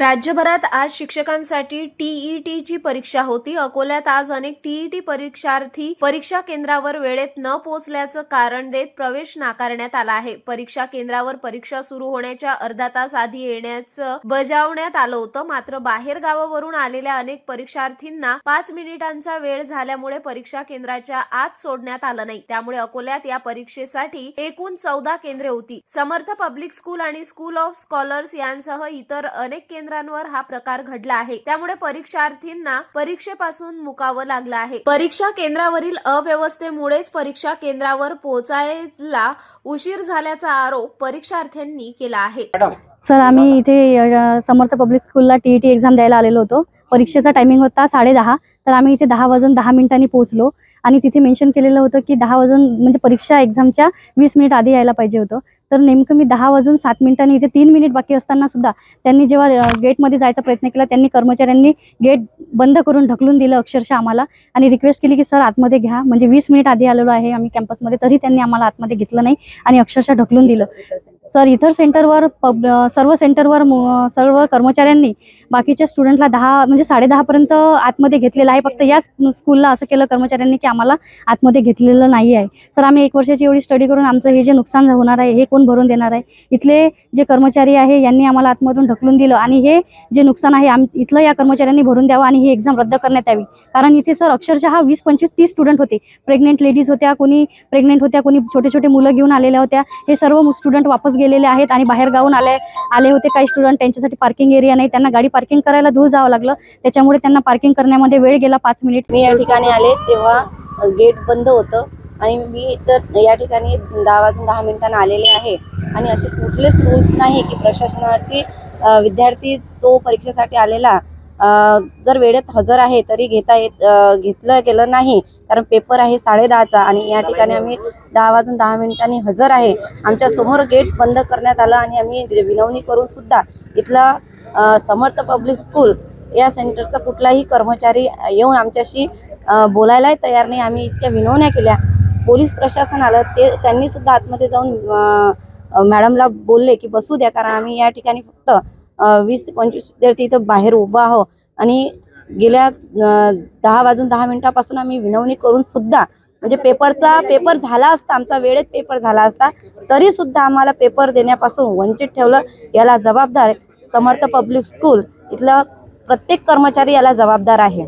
राज्यभरात आज शिक्षकांसाठी टीईटी ची परीक्षा होती. अकोल्यात आज अनेक टीईटी परीक्षार्थी परीक्षा केंद्रावर वेळेत न पोहोचल्याचं कारण देत प्रवेश नाकारण्यात आला आहे. परीक्षा केंद्रावर परीक्षा सुरू होण्याच्या अर्धा तास आधी येण्याचं बजावण्यात आलं होतं. मात्र बाहेर गावावरून आलेल्या अनेक परीक्षार्थींना पाच मिनिटांचा वेळ झाल्यामुळे परीक्षा केंद्राच्या आत सोडण्यात आलं नाही. त्यामुळे अकोल्यात या परीक्षेसाठी एकूण चौदा केंद्रे होती. समर्थ पब्लिक स्कूल आणि स्कूल ऑफ स्कॉलर्स यांसह इतर अनेक केंद्र केंद्रांवर हा प्रकार घडला आहे. त्यामुळे परीक्षार्थींना परीक्षेपासून मुकावं लागलं आहे. परीक्षा केंद्रावरील अव्यवस्थेमुळेच परीक्षा केंद्रावर पोहोचायला उशीर झाल्याचा आरोप परीक्षार्थ्यांनी केला आहे. सर आम्ही इथे समर्थ पब्लिक स्कूलला टी ई टी एक्झाम द्यायला आलेलो होतो. परीक्षेचा टायमिंग होता साडेदहा तर आम्ही इथे दहा वाजून दहा मिनिटांनी पोहोचलो. आणि तिथे मेन्शन केलेलं होतं की दहा वाजून म्हणजे परीक्षा एक्झामच्या वीस मिनिट आधी यायला पाहिजे होतं. तर नेमकं मी दहा वाजून सात मिनिटांनी इथे तीन मिनिट बाकी असताना सुद्धा त्यांनी जेव्हा गेटमध्ये जायचा प्रयत्न केला त्यांनी कर्मचाऱ्यांनी गेट बंद करून ढकलून दिलं अक्षरशः आम्हाला आणि रिक्वेस्ट केली की सर आतमध्ये घ्या. म्हणजे वीस मिनिट आधी आलेलो आहे आम्ही कॅम्पसमध्ये तरी त्यांनी आम्हाला आतमध्ये घेतलं नाही आणि अक्षरशः ढकलून दिलं. सर इतर सेंटरवर पब सर्व सेंटरवर सर्व कर्मचाऱ्यांनी बाकीच्या स्टुडंटला दहा म्हणजे साडेदहापर्यंत आतमध्ये घेतलेलं आहे. फक्त याच स्कूलला असं केलं कर्मचाऱ्यांनी की आम्हाला आतमध्ये घेतलेलं नाही आहे. सर आम्ही एक वर्षाची एवढी स्टडी करून आमचं हे जे नुकसान होणार आहे हे कोण भरून देणार आहे? इथले जे कर्मचारी आहे यांनी आम्हाला आतमधून ढकलून दिलं आणि हे जे नुकसान आहे आम इथलं या कर्मचाऱ्यांनी भरून द्यावं आणि ही एक्झाम रद्द करण्यात यावी. कारण इथे सर अक्षरशः वीस पंचवीस तीस स्टुडंट होते. प्रेग्नेंट लेडीज होत्या कोणी प्रेग्नेंट होत्या कोणी छोटे छोटे मुलं घेऊन आलेल्या होत्या. हे सर्व स्टुडंट वापस गेलेले आहेत आणि बाहेर गावून आले आले होते. काही स्टुडंट त्यांच्यासाठी पार्किंग एरिया नाही. त्यांना गाडी पार्किंग करायला दूर जावं लागलं. त्याच्यामुळे त्यांना पार्किंग करण्यामध्ये वेळ गेला पाच मिनिट मी या ठिकाणी आले तेव्हा गेट बंद होतं आणि मी तर या ठिकाणी दहा वाजून दहा मिनिटांना आलेले आहे. आणि असे कुठलेच रूल्स नाही की प्रशासनावरती विद्यार्थी तो परीक्षेसाठी आलेला. जर वेळेत हजर आहे तरी घेता येत घेतलं गेलं नाही. कारण पेपर आहे साडेदहाचा आणि या ठिकाणी आम्ही दहा वाजून दहा मिनिटांनी हजर आहे. आमच्यासमोर गेट बंद करण्यात आलं आणि आम्ही विनवणी करून सुद्धा इथला समर्थ पब्लिक स्कूल या सेंटरचा कुठलाही कर्मचारी येऊन आमच्याशी बोलायलाही तयार नाही. आम्ही इतक्या विनवण्या केल्या. पोलीस प्रशासन आलं. ते त्यांनी सुद्धा आतमध्ये जाऊन मॅडमला बोलले की बसू द्या. कारण आम्ही या ठिकाणी फक्त वीस ते पंचवीस विद्यार्थी इथं बाहेर उभा आहो आणि गेल्या दहा वाजून दहा मिनिटापासून आम्ही विनवणी करून सुद्धा म्हणजे पेपरचा पेपर झाला असता आमचा वेळेत पेपर झाला असता तरी सुद्धा आम्हाला पेपर देण्यापासून वंचित ठेवलं याला जबाबदार समर्थ पब्लिक स्कूल इथलं प्रत्येक कर्मचारी याला जबाबदार आहे.